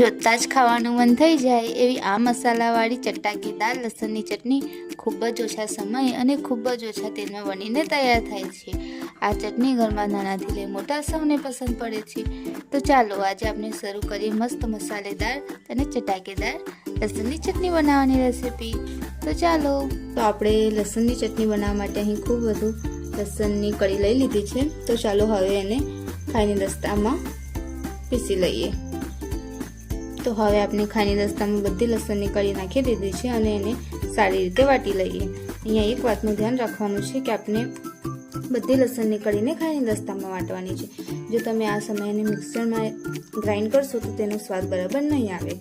જોતાં જ ખાવાનું મન થઈ જાય એવી આ મસાલાવાળી ચટાકેદાર લસણની ચટણી ખૂબ જ ઓછા સમય અને ખૂબ જ ઓછા તેલમાં બનીને તૈયાર થાય છે. આ ચટણી ઘરમાં નાનાથી લઈ મોટા સૌને પસંદ પડે છે. તો ચાલો આજે આપણે શરૂ કરીએ મસ્ત મસાલેદાર અને ચટાકેદાર લસણની ચટણી બનાવવાની રેસીપી. તો ચાલો. તો આપણે લસણની ચટણી બનાવવા માટે અહીં ખૂબ બધું લસણની કળી લઈ લીધી છે. તો ચાલો હવે એને ખાઈની દસ્તામાં પીસી લઈએ. તો હવે આપણે ખાની દસ્તામાં બધી લસણની કળી નાખી દીધી છે અને એને સારી રીતે વાટી લઈએ. અહીંયા એક વાતનું ધ્યાન રાખવાનું છે કે આપણે બધી લસણની કળીને ખાની દસ્તામાં વાટવાની છે. જો તમે આ સમયે મિક્સરમાં ગ્રાઇન્ડ કરશો તો તેનો સ્વાદ બરાબર નહીં આવે.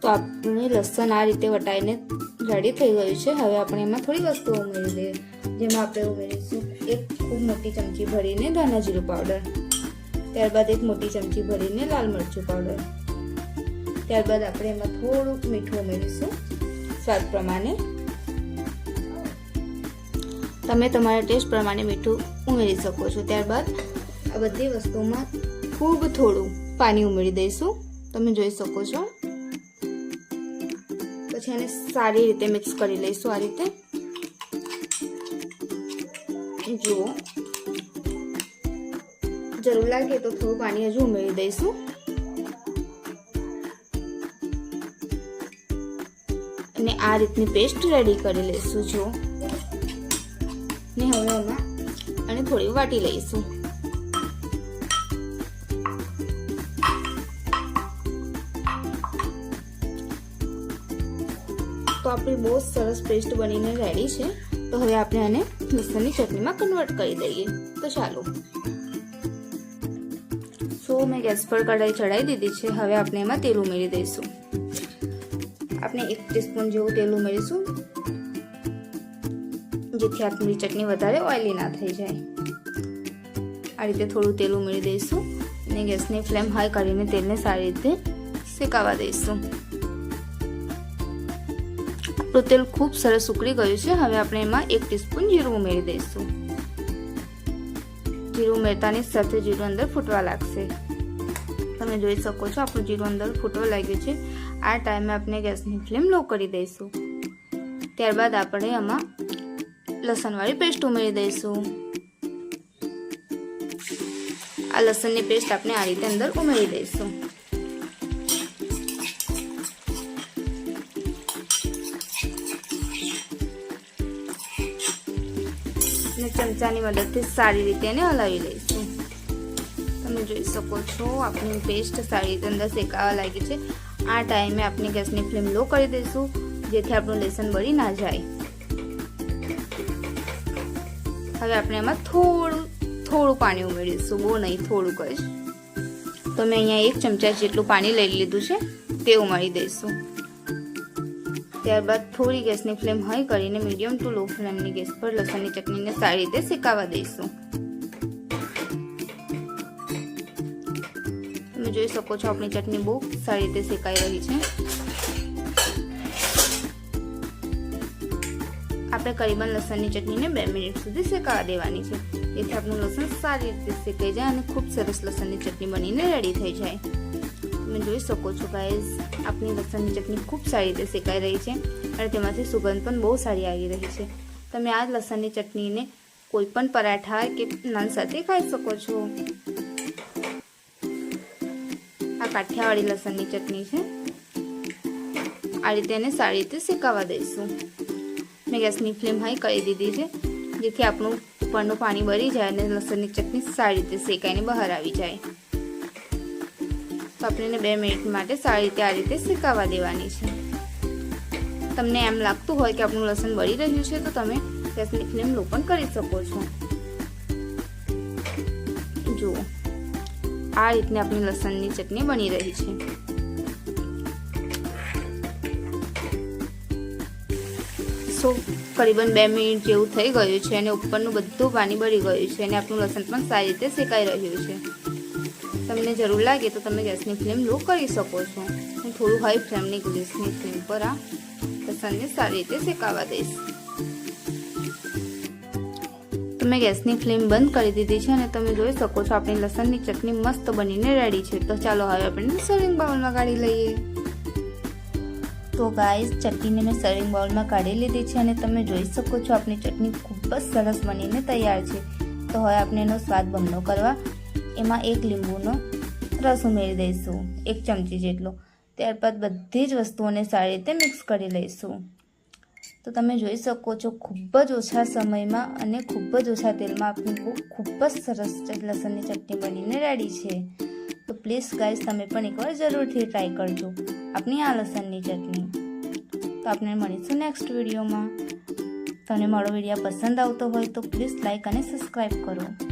તો આપણે લસણ આ રીતે વટાઈને રેડી થઈ ગયું છે. હવે આપણે એમાં થોડી વસ્તુઓ ઉમેરી દઈએ. જેમાં આપણે ઉમેરીશું એક ખૂબ મોટી ચમચી ભરીને ધાણા જીરું પાવડર ત્યારબાદ એક મોટી ચમચી ભરીને લાલ મરચું પાવડર. ત્યારબાદ આપણે એમાં થોડુંક મીઠું ઉમેરીશું. સ્વાદ પ્રમાણે. તમે તમારા ટેસ્ટ પ્રમાણે મીઠું ઉમેરી શકો છો. ત્યારબાદ આ બધી વસ્તુમાં ખૂબ થોડું પાણી ઉમેરી દઈશું. તમે જોઈ શકો છો. પછી એને સારી રીતે મિક્સ કરી લઈશું આ રીતે. જુઓ. જરૂર લાગે તો થોડું પાણી હજુ ઉમેરી દઈશું. અને આ રીતની પેસ્ટ રેડી કરી લઈશું જો. ને હવે એમાં અને થોડી વાટી લઈશું. તો આપણી બહુ સરસ પેસ્ટ બનીને રેડી છે. તો હવે આપણે આને મિક્સરની ચટણીમાં કન્વર્ટ કરી દઈએ. તો ચાલો. સો મેં ગેસ પર કઢાઈ ચડાવી દીધી છે. હવે આપણે એમાં તેલ ઉમેરી દઈશું. આપણે એક ટીસ્પૂન જેવું તેલ ઉમેરીશું. જેથી આપણી ચટણી વધારે ઓઇલી ના થઈ જાય. આ રીતે થોડું તેલ ઉમેરી દઈશું અને ગેસની ફ્લેમ હાઈ કરીને તેલને સારી રીતે શેકાવા દઈશું. આપણું તેલ ખૂબ સરસ ઉકળી ગયું છે. હવે આપણે એમાં એક ટીસ્પૂન જીરું ઉમેરી દઈશું. જીરું ઉમેરતાની સાથે જીરું અંદર ફૂટવા લાગશે. તમે જોઈ શકો છો, આપણું જીરું અંદર ફૂટવા લાગ્યું છે. આ ટાઈમે આપણે ગેસની ફ્લેમ લો કરી દઈશું. ત્યારબાદ આપણે આમાં લસણવાળી પેસ્ટ ઉમેરી દઈશું. આ લસણની પેસ્ટ આપણે આ રીતે અંદર ઉમેરી દઈશું. અને ચમચાની મદદથી સારી રીતે એને હલાવી લઈશું. તમે જોઈ શકો છો, આપણી પેસ્ટ સારી રીતે અંદર શેકાવા લાગી છે. આ ટાઈમે આપણે ગેસની ફ્લેમ લો કરી દઈશું, જેથી આપણું લેસન બળી ના જાય. હવે આપણે એમાં થોડું થોડું પાણી ઉમેરીશું. બહુ નહીં થોડુંક જ. તો મેં અહીંયા એક ચમચા જેટલું પાણી લઈ લીધું છે, તે ઉમેરી દઈશું. ત્યારબાદ થોડી ગેસની ફ્લેમ હાઈ કરીને મીડિયમ ટુ લો ફ્લેમની ગેસ પર લસણની ચટણીને સારી રીતે શેકાવા દઈશું. તમે જોઈ શકો છો આપણી ચટણી બહુ સારી રીતે શેકાઈ રહી છે. આપણે કરીબન લસણની ચટણીને બે મિનિટ સુધી શેકાવા દેવાની છે. જેથી આપણું લસણ સારી રીતે શેકાઈ જાય અને ખૂબ સરસ લસણની ચટણી બનીને રેડી થઈ જાય. તમે જોઈ શકો છો ગાઈઝ આપણી લસણની ચટણી ખૂબ સારી રીતે શેકાઈ રહી છે અને તેમાંથી સુગંધ પણ બહુ સારી આવી રહી છે તમે આ લસણની ચટણીને કોઈ પણ પરાઠા કે નાન સાથે ખાઈ શકો છો આ કાઠિયાવાડી લસણની ચટણી છે આ રીતે એને સારી રીતે શેકાવા દઈશું મેં ગેસની ફ્લેમ હાઈ કરી દીધી છે જેથી આપણું ઉપરનું પાણી બળી જાય અને લસણની ચટણી સારી રીતે શેકાઈને બહાર આવી જાય તો બે મિનિટ માટે સારી રીતે આ રીતે શેકાવા દેવાની છે. તમને એમ લાગતું હોય કે આપણું લસણ બળી રહ્યું છે, તો તમે ગેસની ફ્લેમ લો પણ કરી શકો છો. જુઓ, આ રીતની આપણી લસણની ચટણી બની રહી છે. સો, કરીબન બે મિનિટ જેવું થઈ ગયું છે અને ઉપરનું બધું પાણી બળી ગયું છે અને આપણું લસણ પણ સારી રીતે શેકાઈ રહ્યું છે. તમને જરૂર લાગે તો તમે ગેસની ફ્લેમ લો કરી શકો છો. હું થોડું હાઈ ફ્લેમની ગેસની ફ્લેમ પર આ લસણને સારી રીતે શેકાવા દઈશ. તો મેં ગેસની ફ્લેમ બંધ કરી દીધી છે અને તમે જોઈ શકો છો આપણી લસણની ચટણી મસ્ત બનીને રેડી છે. તો ચાલો હવે આપણે સર્વિંગ બાઉલમાં કાઢી લઈએ. તો ગાઈસ ચટણીને મેં સર્વિંગ બાઉલમાં કાઢી લીધી છે અને તમે જોઈ શકો છો આપણી ચટણી ખૂબ જ સરસ બનીને તૈયાર છે. તો હવે આપણે એનો સ્વાદ બમણો કરવા એમાં એક લીંબુનો રસ ઉમેરી દઈશું, એક ચમચી જેટલો. ત્યારબાદ બધી જ વસ્તુઓને સારી રીતે મિક્સ કરી લઈશું. તો તમે જોઈ શકો છો, ખૂબ જ ઓછા સમયમાં અને ખૂબ જ ઓછા તેલમાં આપણી ખૂબ જ સરસ લસણની ચટણી બનીને રેડી છે. તો પ્લીઝ ગાઈઝ તમે પણ એકવાર જરૂરથી ટ્રાય કરજો આપની આ લસણની ચટણી. તો આપણે મળીશું નેક્સ્ટ વિડીયોમાં તમને મારો વીડિયો પસંદ આવતો હોય તો પ્લીઝ લાઇક અને સબસ્ક્રાઈબ કરો.